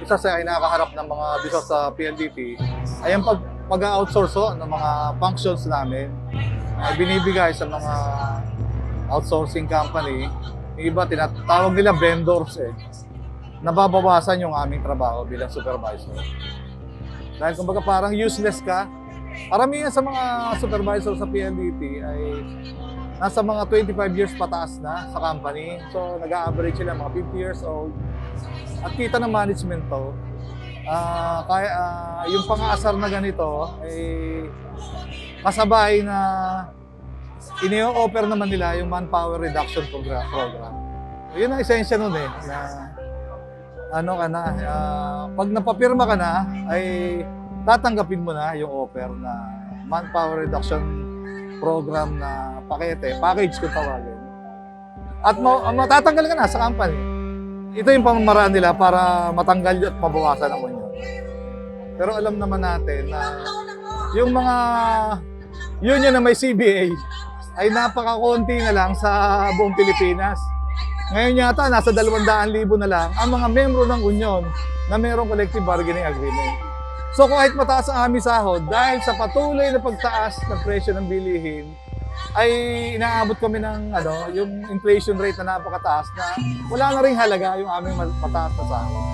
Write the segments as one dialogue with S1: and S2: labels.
S1: isa sa kinakaharap ng mga business sa PLDT ay ang pag, pag-outsource ng mga functions namin na binibigay sa mga outsourcing company. Yung iba, tinatawag nila vendors eh. Nababawasan yung aming trabaho bilang supervisor. Dahil kumbaga parang useless ka. Paramihan sa mga supervisor sa PLDT ay nasa mga 25 years pataas na sa company. So, nag-average sila mga 50 years old. At kita ng management to, ah kaya, ah, yung pang-aasar na ganito, ay kasabay na ini-offer naman nila yung manpower reduction program. program. Yun ang esensya nun eh, na ano ka na, ah, pag napapirma ka na, ay tatanggapin mo na yung offer na manpower reduction program na pakete, package kung tawagin. At ma- matatanggal ka na sa company. Ito yung pamamaraan nila para matanggal at mabawasan ang union. Pero alam naman natin na yung mga union na may CBA ay napakakonti na lang sa buong Pilipinas. Ngayon yata, nasa 200,000 na lang ang mga membro ng union na mayroong collective bargaining agreement. So kahit mataas ang aming sahod, dahil sa patuloy na pagtaas ng presyo ng bilihin, ay inaabot kami ng ano, yung inflation rate na napakataas na wala na ring halaga yung aming ma- mataas na sahod.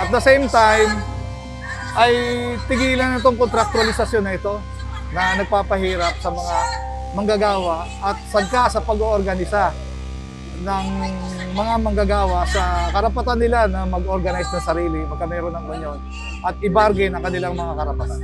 S1: At the same time, ay tigilan na itong kontraktualisasyon na ito na nagpapahirap sa mga manggagawa at sagka sa pag-oorganisa ng mga manggagawa sa karapatan nila na mag-organize ng sarili, magkameron ng union at i-bargain ang kanilang mga karapatan.